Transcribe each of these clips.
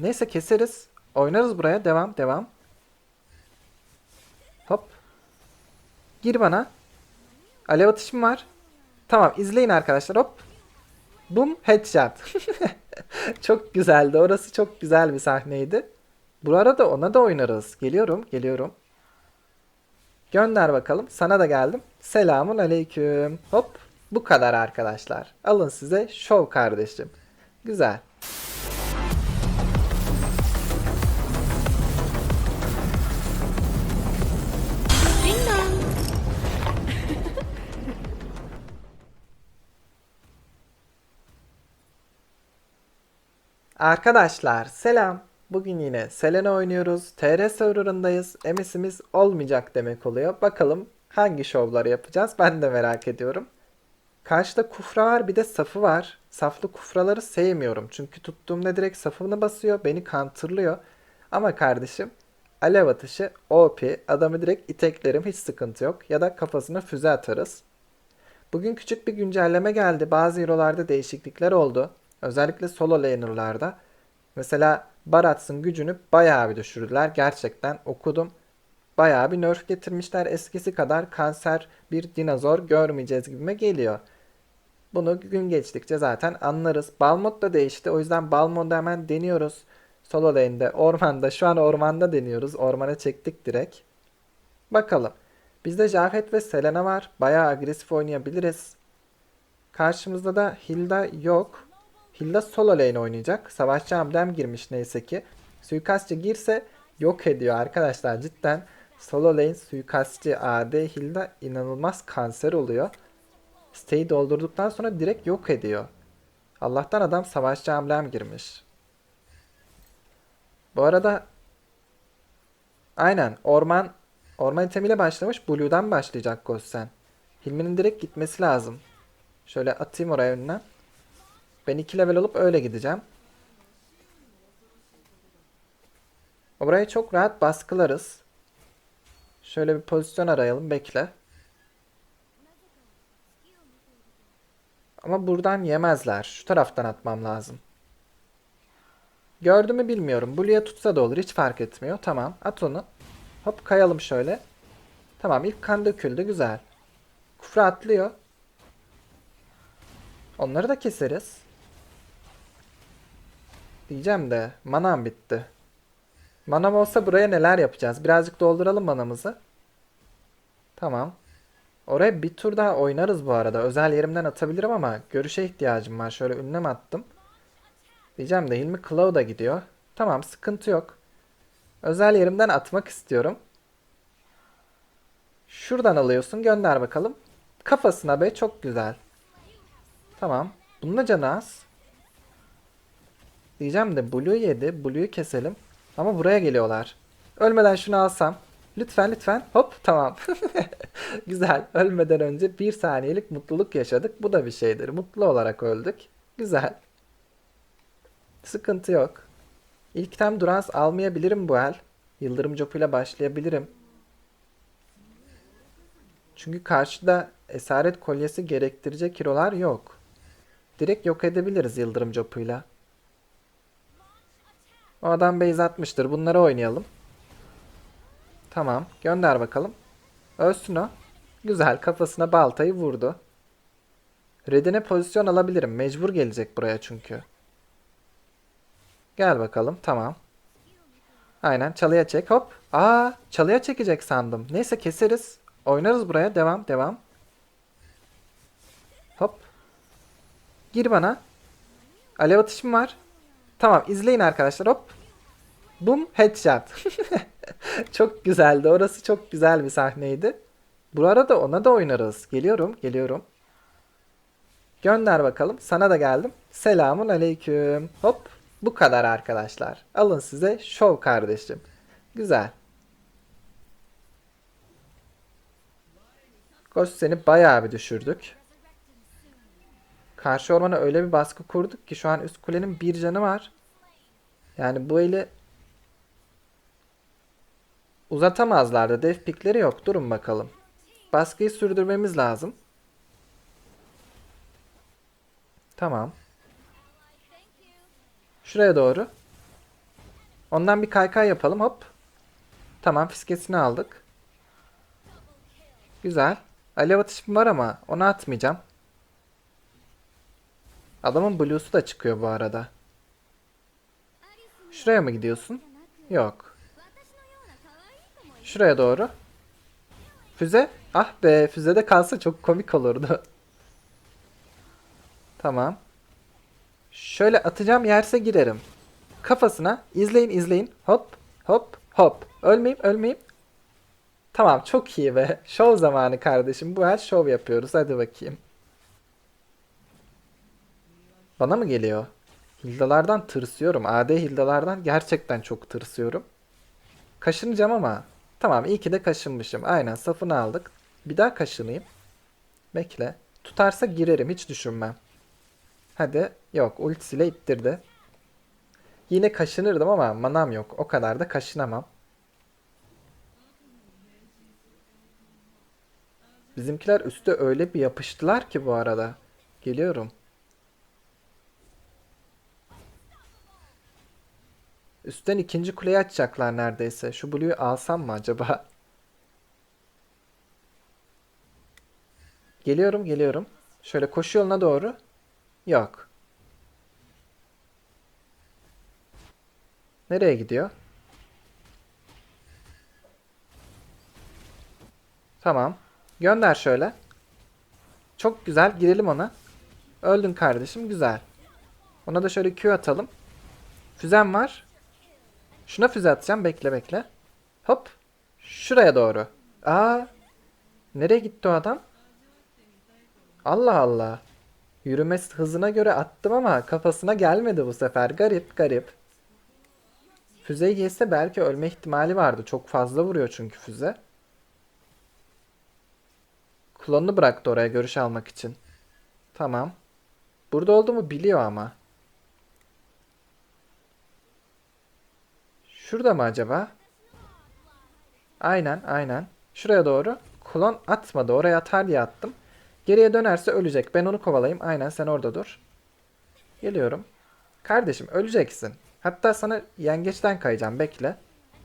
Neyse keseriz. Oynarız buraya. Devam devam. Hop. Gir bana. Alev atışım var. Tamam izleyin arkadaşlar hop. Boom headshot. çok güzeldi. Orası çok güzel bir sahneydi. Bu arada ona da oynarız. Geliyorum geliyorum. Gönder bakalım. Sana da geldim. Selamun aleyküm. Hop. Bu kadar arkadaşlar. Alın size şov kardeşim. Güzel. Arkadaşlar selam. Bugün yine Selena oynuyoruz. TR serverındayız. MS'imiz olmayacak demek oluyor. Bakalım hangi şovları yapacağız ben de merak ediyorum. Karşıda kufra var bir de safı var. Saflı kufraları sevmiyorum. Çünkü tuttuğumda direkt safını basıyor. Beni counterlıyor. Ama kardeşim alev atışı OP. Adamı direkt iteklerim hiç sıkıntı yok. Ya da kafasına füze atarız. Bugün küçük bir güncelleme geldi. Bazı hero'larda değişiklikler oldu. Özellikle solo laner'larda. Mesela Barats'ın gücünü bayağı bir düşürdüler. Gerçekten okudum. Bayağı bir nerf getirmişler. Eskisi kadar kanser bir dinozor görmeyeceğiz gibime geliyor. Bunu gün geçtikçe zaten anlarız. Balmod da değişti. O yüzden Balmod'u hemen deniyoruz. Solo lane'de, ormanda. Şu an ormanda deniyoruz. Ormana çektik direkt. Bakalım. Bizde Jafet ve Selena var. Bayağı agresif oynayabiliriz. Karşımızda da Hilda yok. Hilda solo lane oynayacak. Savaşçı Amdem girmiş neyse ki. Suikastçı girse yok ediyor arkadaşlar cidden. Solo lane suikastçı AD Hilda inanılmaz kanser oluyor. Siteyi doldurduktan sonra direkt yok ediyor. Allah'tan adam savaşçı amblem girmiş. Bu arada aynen orman orman itemiyle başlamış. Blue'dan başlayacak Gossen. Hilmi'nin direkt gitmesi lazım. Şöyle atayım oraya önüne. Ben 2 level olup öyle gideceğim. Orayı çok rahat baskılarız. Şöyle bir pozisyon arayalım. Bekle. Ama buradan yemezler. Şu taraftan atmam lazım. Gördü mü bilmiyorum. Blue'ya tutsa da olur. Hiç fark etmiyor. Tamam. At onu. Hop kayalım şöyle. Tamam ilk kan döküldü. Güzel. Kufra atlıyor. Onları da keseriz. Diyeceğim de manam bitti. Manam olsa buraya neler yapacağız? Birazcık dolduralım manamızı. Tamam. Oraya bir tur daha oynarız bu arada. Özel yerimden atabilirim ama görüşe ihtiyacım var. Şöyle ünlem attım. Diyeceğim de Hilmi Cloud'a gidiyor. Tamam sıkıntı yok. Özel yerimden atmak istiyorum. Şuradan alıyorsun gönder bakalım. Kafasına be çok güzel. Tamam. Bunun da canı az. Diyeceğim de Blue yedi. Blue'yu keselim. Ama buraya geliyorlar. Ölmeden şunu alsam. Lütfen lütfen. Hop tamam. Güzel. Ölmeden önce bir saniyelik mutluluk yaşadık. Bu da bir şeydir. Mutlu olarak öldük. Güzel. Sıkıntı yok. İlk tem Durans almayabilirim bu el. Yıldırım copuyla başlayabilirim. Çünkü karşıda esaret kolyesi gerektirecek hero'lar yok. Direkt yok edebiliriz yıldırım copuyla. O adam base atmıştır. Bunları oynayalım. Tamam. Gönder bakalım. Ölsün o. Güzel. Kafasına baltayı vurdu. Redine pozisyon alabilirim. Mecbur gelecek buraya çünkü. Gel bakalım. Tamam. Aynen. Çalıya çek. Hop. Aa, çalıya çekecek sandım. Neyse keseriz. Oynarız buraya. Devam. Devam. Hop. Gir bana. Alev atışım var. Tamam izleyin arkadaşlar hop. Boom headshot. çok güzeldi. Orası çok güzel bir sahneydi. Bu arada ona da oynarız. Geliyorum, geliyorum. Gönder bakalım. Sana da geldim. Selamun aleyküm. Hop. Bu kadar arkadaşlar. Alın size şov kardeşim. Güzel. Koş seni bayağı bir düşürdük. Karşı ormana öyle bir baskı kurduk ki şu an üst kulenin bir canı var. Yani bu eli uzatamazlardı. Dev pikleri yok. Durun bakalım. Baskıyı sürdürmemiz lazım. Tamam. Şuraya doğru. Ondan bir kaykay yapalım hop. Tamam fiskesini aldık. Güzel. Alev atışım var ama onu atmayacağım. Adamın blue'su da çıkıyor bu arada. Şuraya mı gidiyorsun? Yok. Şuraya doğru. Füze. Ah be füzede kalsa çok komik olurdu. Tamam. Şöyle atacağım yerse girerim. Kafasına izleyin izleyin. Hop hop hop. Ölmeyeyim ölmeyeyim. Tamam çok iyi be. Şov zamanı kardeşim. Bu el şov yapıyoruz. Hadi bakayım. Bana mı geliyor? Hildalardan tırsıyorum. AD hildalardan gerçekten çok tırsıyorum. Kaşınacağım ama. Tamam iyi ki de kaşınmışım. Aynen safını aldık. Bir daha kaşınayım. Bekle. Tutarsa girerim hiç düşünmem. Hadi. Yok ultisiyle ittirdi. Yine kaşınırdım ama manam yok. O kadar da kaşınamam. Bizimkiler üstte öyle bir yapıştılar ki bu arada. Geliyorum. Üstten ikinci kuleyi açacaklar neredeyse. Şu Blue'yu alsam mı acaba? Geliyorum, geliyorum. Şöyle koşu yoluna doğru. Yok. Nereye gidiyor? Tamam. Gönder şöyle. Çok güzel. Girelim ona. Öldün kardeşim. Güzel. Ona da şöyle Q atalım. Füzem var. Şuna füze atacağım. Bekle bekle. Hop. Şuraya doğru. Aa. Nereye gitti o adam? Allah Allah. Yürüme hızına göre attım ama kafasına gelmedi bu sefer. Garip garip. Füzeyi yese belki ölme ihtimali vardı. Çok fazla vuruyor çünkü füze. Klonunu bıraktı oraya görüş almak için. Tamam. Burada olduğumu biliyor ama. Şurada mı acaba? Aynen aynen. Şuraya doğru. Klon atmadı. Oraya atar diye attım. Geriye dönerse ölecek. Ben onu kovalayayım. Aynen sen orada dur. Geliyorum. Kardeşim öleceksin. Hatta sana yengeçten kayacağım. Bekle.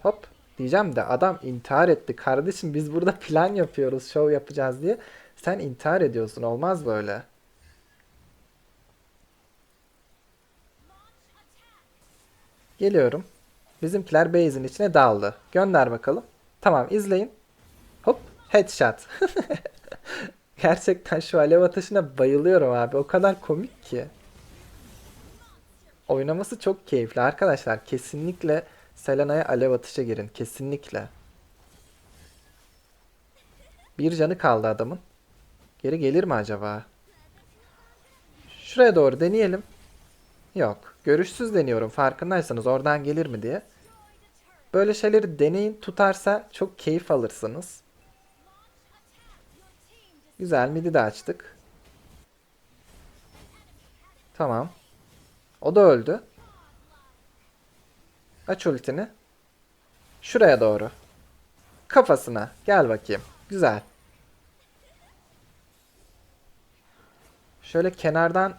Hop. Diyeceğim de adam intihar etti. Kardeşim biz burada plan yapıyoruz. Şov yapacağız diye. Sen intihar ediyorsun. Olmaz böyle. Geliyorum. Bizimkiler base'in içine daldı. Gönder bakalım. Tamam izleyin. Hop. Headshot. Gerçekten şu alev atışına bayılıyorum abi. O kadar komik ki. Oynaması çok keyifli arkadaşlar. Kesinlikle Selena'ya alev atışa girin. Kesinlikle. Bir canı kaldı adamın. Geri gelir mi acaba? Şuraya doğru deneyelim. Yok. Görüşsüz deniyorum. Farkındaysanız oradan gelir mi diye. Böyle şeyleri deneyin. Tutarsa çok keyif alırsınız. Güzel. Midi de açtık. Tamam. O da öldü. Aç ultini. Şuraya doğru. Kafasına. Gel bakayım. Güzel. Şöyle kenardan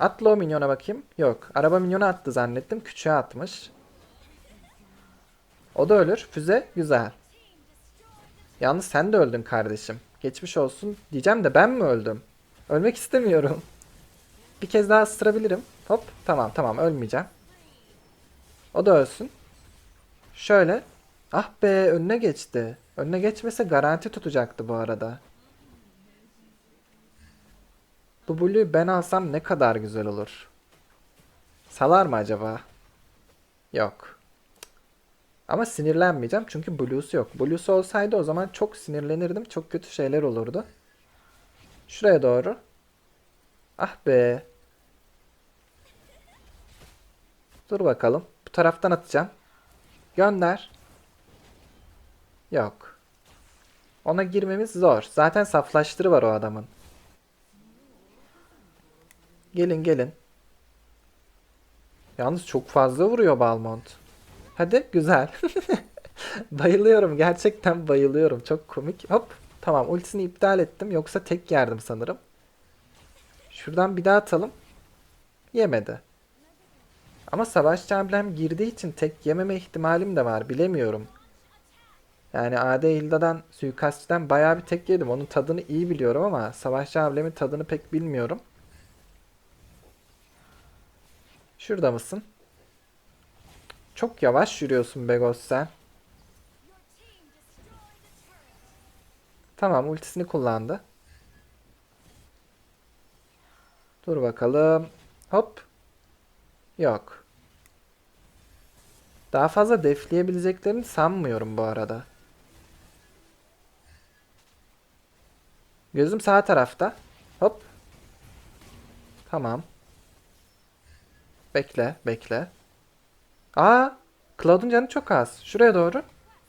atla o minyona bakayım. Yok. Araba minyona attı zannettim. Küçüğe atmış. O da ölür. Füze. Güzel. Yalnız sen de öldün kardeşim. Geçmiş olsun. Diyeceğim de ben mi öldüm? Ölmek istemiyorum. Bir kez daha ısırabilirim. Hop. Tamam tamam ölmeyeceğim. O da ölsün. Şöyle. Ah be önüne geçti. Önüne geçmese garanti tutacaktı bu arada. Bu Blue'yu ben alsam ne kadar güzel olur. Salar mı acaba? Yok. Ama sinirlenmeyeceğim çünkü Blue'su yok. Blue'su olsaydı o zaman çok sinirlenirdim. Çok kötü şeyler olurdu. Şuraya doğru. Ah be. Dur bakalım. Bu taraftan atacağım. Gönder. Yok. Ona girmemiz zor. Zaten saflaştırı var o adamın. Gelin gelin. Yalnız çok fazla vuruyor Balmont. Hadi güzel. bayılıyorum gerçekten bayılıyorum. Çok komik. Hop tamam ultisini iptal ettim. Yoksa tek yerdim sanırım. Şuradan bir daha atalım. Yemedi. Ama savaşçı amblem girdiği için tek yememe ihtimalim de var. Bilemiyorum. Yani AD Hilda'dan suikastçiden bayağı bir tek yedim. Onun tadını iyi biliyorum ama savaşçı amblemin tadını pek bilmiyorum. Şurada mısın? Çok yavaş yürüyorsun Begos sen. Tamam ultisini kullandı. Dur bakalım. Hop. Yok. Daha fazla defleyebileceklerini sanmıyorum bu arada. Gözüm sağ tarafta. Hop. Tamam. Bekle, bekle. Aa, Cloud'un canı çok az. Şuraya doğru.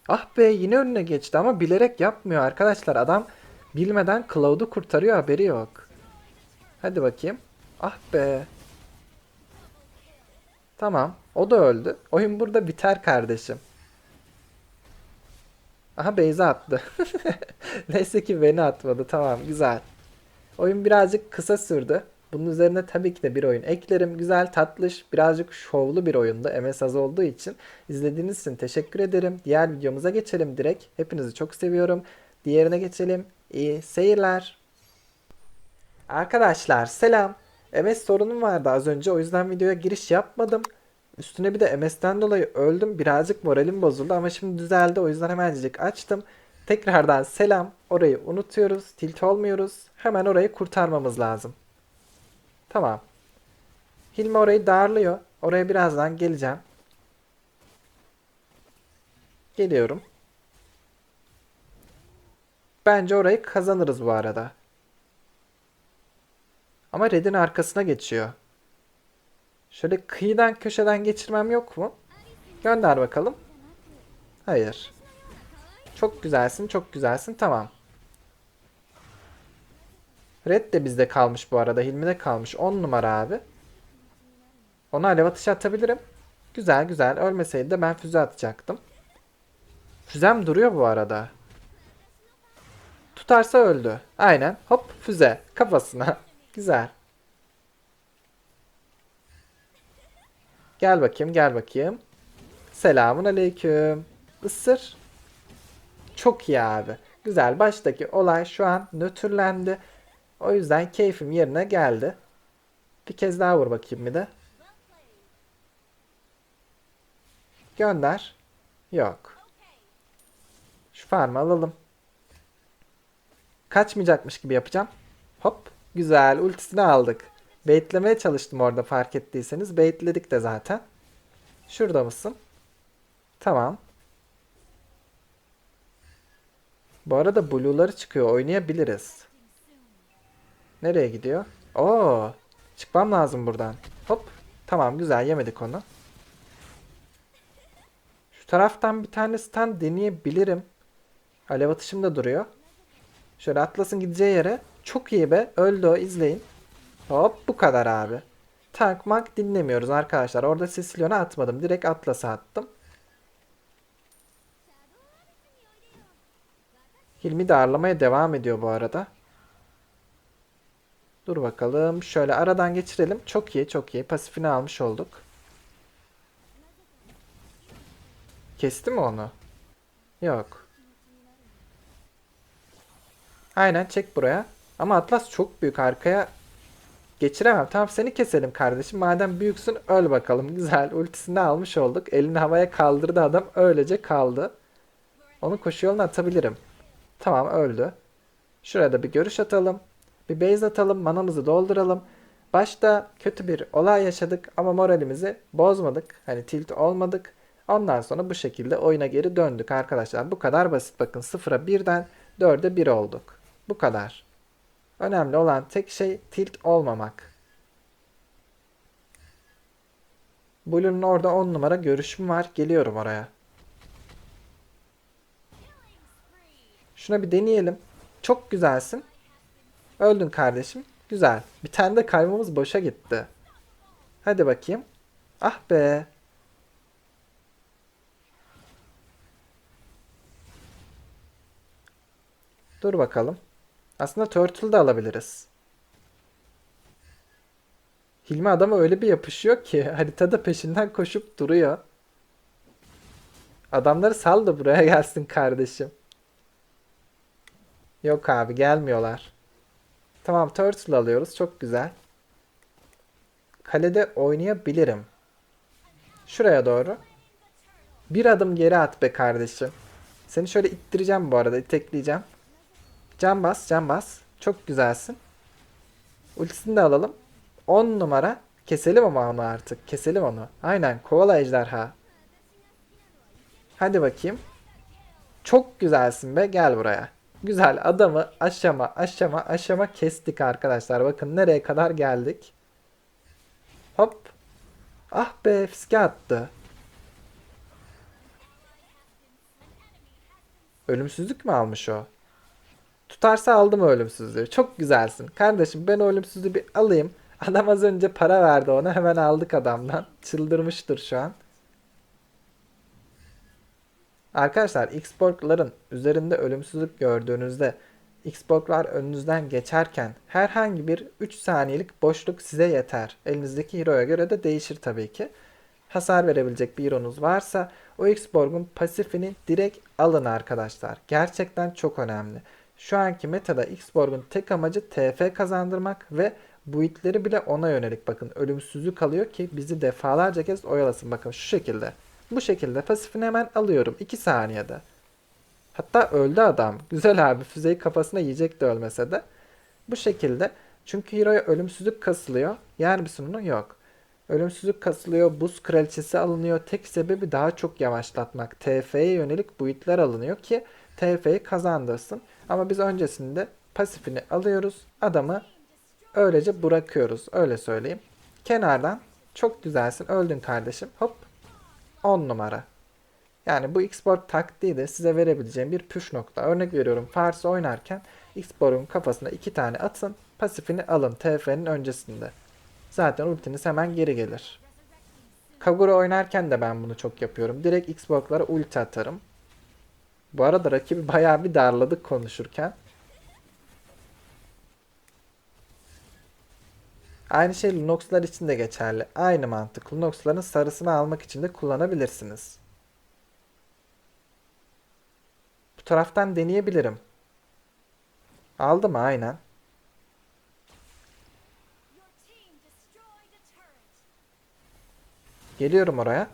Ah be yine önüne geçti ama bilerek yapmıyor arkadaşlar. Adam bilmeden Cloud'u kurtarıyor haberi yok. Hadi bakayım. Ah be. Tamam. O da öldü. Oyun burada biter kardeşim. Aha Beyza attı. Neyse ki beni atmadı. Tamam güzel. Oyun birazcık kısa sürdü. Bunun üzerine tabii ki de bir oyun eklerim. Güzel, tatlış, birazcık şovlu bir oyundu. MS az olduğu için. İzlediğiniz için teşekkür ederim. Diğer videomuza geçelim direkt. Hepinizi çok seviyorum. Diğerine geçelim. İyi seyirler. Arkadaşlar selam. MS sorunum vardı az önce o yüzden videoya giriş yapmadım. Üstüne bir de MS'den dolayı öldüm. Birazcık moralim bozuldu ama şimdi düzeldi. O yüzden hemencik açtım. Tekrardan selam. Orayı unutuyoruz. Tilt olmuyoruz. Hemen orayı kurtarmamız lazım. Tamam. Hilmi orayı darlıyor. Oraya birazdan geleceğim. Geliyorum. Bence orayı kazanırız bu arada. Ama Red'in arkasına geçiyor. Şöyle kıyıdan köşeden geçirmem yok mu? Gönder bakalım. Hayır. Çok güzelsin, çok güzelsin. Tamam. Red de bizde kalmış bu arada. Hilmi'de kalmış. 10 numara abi. Ona alev atışı atabilirim. Güzel güzel. Ölmeseydi de ben füze atacaktım. Füzem duruyor bu arada. Tutarsa öldü. Aynen. Hop füze. Kafasına. Güzel. Gel bakayım gel bakayım. Selamun aleyküm. Isır. Çok iyi abi. Güzel. Baştaki olay şu an nötrlendi. O yüzden keyfim yerine geldi. Bir kez daha vur bakayım bir de. Gönder. Yok. Şu farmı alalım. Kaçmayacakmış gibi yapacağım. Hop. Güzel. Ultisini aldık. Baitlemeye çalıştım orada fark ettiyseniz. Baitledik de zaten. Şurada mısın? Tamam. Bu arada blue'ları çıkıyor. Oynayabiliriz. Nereye gidiyor? Oo, çıkmam lazım buradan. Hop. Tamam güzel yemedik onu. Şu taraftan bir tane stun deneyebilirim. Alev atışım da duruyor. Şöyle Atlas'ın gideceği yere. Çok iyi be. Öldü o. izleyin. Hop bu kadar abi. Tank mank dinlemiyoruz arkadaşlar. Orada Sicilyon'a atmadım. Direkt Atlas'a attım. Hilmi de ağırlamaya devam ediyor bu arada. Dur bakalım. Şöyle aradan geçirelim. Çok iyi, çok iyi. Pasifini almış olduk. Kesti mi onu? Yok. Aynen çek buraya. Ama Atlas çok büyük. Arkaya geçiremem. Tamam seni keselim kardeşim. Madem büyüksün öl bakalım. Güzel. Ultisini almış olduk. Elini havaya kaldırdı adam. Öylece kaldı. Onu koşu yoluna atabilirim. Tamam öldü. Şuraya da bir görüş atalım. Bir base atalım, manamızı dolduralım. Başta kötü bir olay yaşadık ama moralimizi bozmadık. Hani tilt olmadık. Ondan sonra bu şekilde oyuna geri döndük arkadaşlar. Bu kadar basit bakın. 0'a 1'den 4'e 1 olduk. Bu kadar. Önemli olan tek şey tilt olmamak. Blue'nun orada 10 numara görüşüm var. Geliyorum oraya. Şuna bir deneyelim. Çok güzelsin. Öldün kardeşim. Güzel. Bir tane de kaybımız boşa gitti. Hadi bakayım. Ah be. Dur bakalım. Aslında Turtle da alabiliriz. Hilmi adama öyle bir yapışıyor ki haritada peşinden koşup duruyor. Adamları sal da buraya gelsin kardeşim. Yok abi gelmiyorlar. Tamam Turtle alıyoruz. Çok güzel. Kalede oynayabilirim. Şuraya doğru. Bir adım geri at be kardeşim. Seni şöyle ittireceğim bu arada. itekleyeceğim. Can bas, can bas. Çok güzelsin. Ultisini de alalım. 10 numara. Keselim ama onu artık. Keselim onu. Aynen. Kovala ejderha. Hadi bakayım. Çok güzelsin be. Gel buraya. Güzel. Adamı aşama aşama aşama kestik arkadaşlar. Bakın nereye kadar geldik. Hop. Ah be fiske attı. Ölümsüzlük mü almış o? Tutarsa aldım ölümsüzlüğü. Çok güzelsin. Kardeşim ben ölümsüzlüğü bir alayım. Adam az önce para verdi ona. Hemen aldık adamdan. Çıldırmıştır şu an. Arkadaşlar Xborg'ların üzerinde ölümsüzlük gördüğünüzde Xborg'lar önünüzden geçerken herhangi bir 3 saniyelik boşluk size yeter. Elinizdeki hero'ya göre de değişir tabii ki. Hasar verebilecek bir hero'nuz varsa o Xborg'un pasifini direkt alın arkadaşlar. Gerçekten çok önemli. Şu anki metada Xborg'un tek amacı TF kazandırmak ve buitleri bile ona yönelik bakın ölümsüzlük alıyor ki bizi defalarca kez oyalasın. Bakın şu şekilde. Bu şekilde pasifini hemen alıyorum 2 saniyede. Hatta öldü adam. Güzel abi füzeyi kafasına yiyecek de ölmese de. Bu şekilde çünkü hero'ya ölümsüzlük kasılıyor. Yani bir sorunu yok. Ölümsüzlük kasılıyor, buz kraliçesi alınıyor. Tek sebebi daha çok yavaşlatmak. TF'ye yönelik buitler alınıyor ki TF'yi kazandırsın. Ama biz öncesinde pasifini alıyoruz. Adamı öylece bırakıyoruz. Öyle söyleyeyim. Kenardan çok güzelsin. Öldün kardeşim. Hop. 10 numara. Yani bu Xbox taktiği de size verebileceğim bir püf nokta. Örnek veriyorum Fars oynarken Xbox'un kafasına iki tane atın. Pasifini alın TF'nin öncesinde. Zaten ultiniz hemen geri gelir. Kagura oynarken de ben bunu çok yapıyorum. Direkt Xbox'lara ulti atarım. Bu arada rakibi bayağı bir darladık konuşurken. Aynı şey Lunox'lar için de geçerli. Aynı mantık. Lunox'ların sarısını almak için de kullanabilirsiniz. Bu taraftan deneyebilirim. Aldı mı? Aynen. Geliyorum oraya.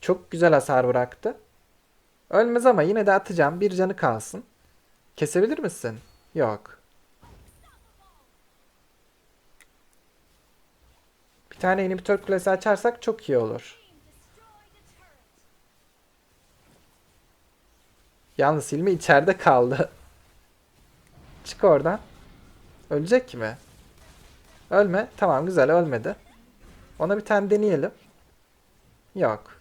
Çok güzel hasar bıraktı. Ölmez ama yine de atacağım. Bir canı kalsın. Kesebilir misin? Yok. Bir tane inhibitor kulesi açarsak çok iyi olur. Yalnız Hilmi içeride kaldı. Çık oradan. Ölecek mi? Ölme. Tamam güzel ölmedi. Ona bir tane deneyelim. Yok.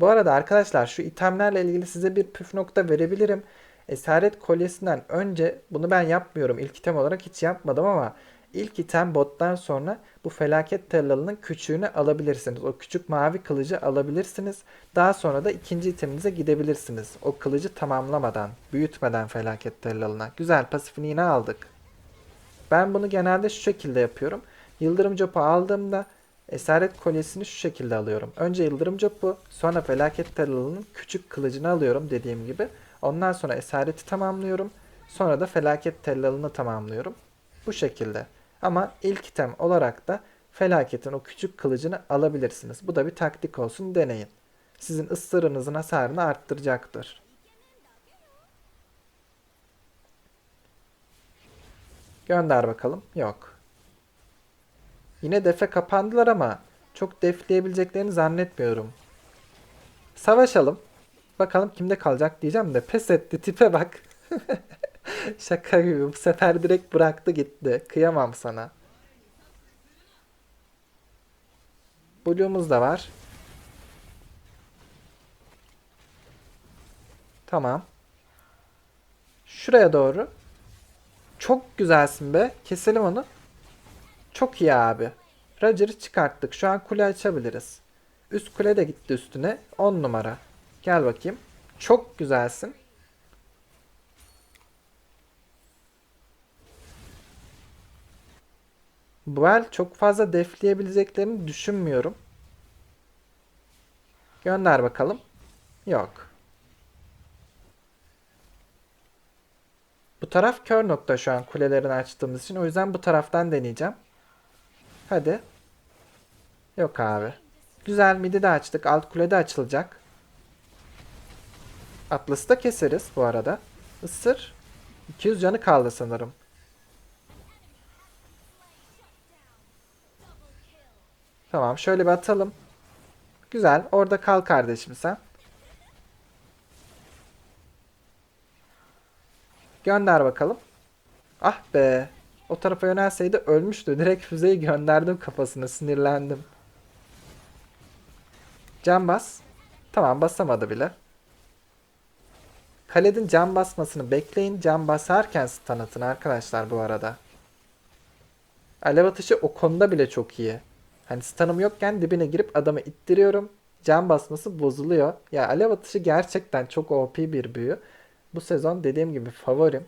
Bu arada arkadaşlar şu itemlerle ilgili size bir püf nokta verebilirim. Esaret kolyesinden önce bunu ben yapmıyorum. İlk item olarak hiç yapmadım ama ilk item bottan sonra bu felaket tellalının küçüğünü alabilirsiniz. O küçük mavi kılıcı alabilirsiniz. Daha sonra da ikinci iteminize gidebilirsiniz. O kılıcı tamamlamadan, büyütmeden felaket tellalına. Güzel pasifini yine aldık. Ben bunu genelde şu şekilde yapıyorum. Yıldırım copu aldığımda esaret kolyesini şu şekilde alıyorum. Önce yıldırım copu, sonra felaket tellalının küçük kılıcını alıyorum dediğim gibi. Ondan sonra esareti tamamlıyorum. Sonra da felaket tellalını tamamlıyorum. Bu şekilde. Ama ilk item olarak da felaketin o küçük kılıcını alabilirsiniz. Bu da bir taktik olsun deneyin. Sizin ısırınızın hasarını arttıracaktır. Gönder bakalım. Yok. Yine defe kapandılar ama çok defleyebileceklerini zannetmiyorum. Savaşalım. Bakalım kimde kalacak diyeceğim de pes etti tipe bak. Şaka gibi bu sefer direkt bıraktı gitti. Kıyamam sana. Blue'umuz da var. Tamam. Şuraya doğru. Çok güzelsin be. Keselim onu. Çok iyi abi. Roger'ı çıkarttık. Şu an kule açabiliriz. Üst kule de gitti üstüne. 10 numara. Gel bakayım. Çok güzelsin. Bu el çok fazla defleyebileceklerini düşünmüyorum. Gönder bakalım. Yok. Bu taraf kör nokta şu an kulelerini açtığımız için. O yüzden bu taraftan deneyeceğim. Hadi. Yok abi. Güzel midi de açtık. Alt kule de açılacak. Atlas'ı da keseriz bu arada. Isır. 200 canı kaldı sanırım. Tamam şöyle bir atalım. Güzel. Orada kal kardeşim sen. Gönder bakalım. Ah be. O tarafa yönelseydi ölmüştü. Direkt füzeyi gönderdim kafasına. Sinirlendim. Can bas. Tamam basamadı bile. Kaledin can basmasını bekleyin. Can basarken stun atın arkadaşlar bu arada. Alev atışı o konuda bile çok iyi. Hani stun'ım yokken dibine girip adamı ittiriyorum. Can basması bozuluyor. Ya alev atışı gerçekten çok OP bir büyü. Bu sezon dediğim gibi favorim.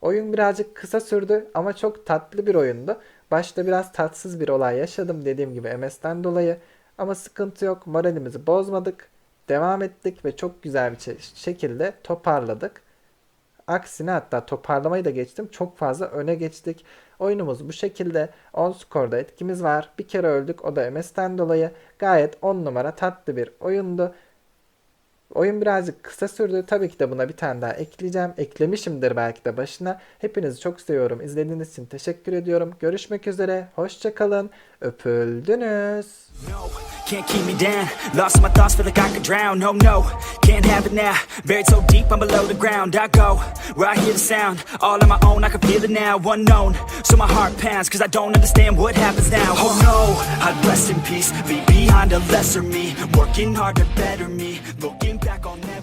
Oyun birazcık kısa sürdü ama çok tatlı bir oyundu. Başta biraz tatsız bir olay yaşadım dediğim gibi MS'den dolayı. Ama sıkıntı yok. Moralimizi bozmadık. Devam ettik ve çok güzel bir şe- şekilde toparladık. Aksine hatta toparlamayı da geçtim. Çok fazla öne geçtik. Oyunumuz bu şekilde. 10 skorda etkimiz var. Bir kere öldük. O da MS'ten dolayı. Gayet 10 numara tatlı bir oyundu. Oyun birazcık kısa sürdü. Tabii ki de buna bir tane daha ekleyeceğim. Eklemişimdir belki de başına. Hepinizi çok seviyorum. İzlediğiniz için teşekkür ediyorum. Görüşmek üzere. Hoşçakalın. Öpüldünüz. No, can't keep me down. Lost my thoughts, feel like I could drown. No, no, can't have it now. Buried so deep, I'm below the ground. I go where I hear the sound. All on my own, I can feel it now. Unknown, so my heart pounds, cause I don't understand what happens now. Oh no, I'd rest in peace. Leave behind a lesser me. Working hard to better me. Looking back, I'll never.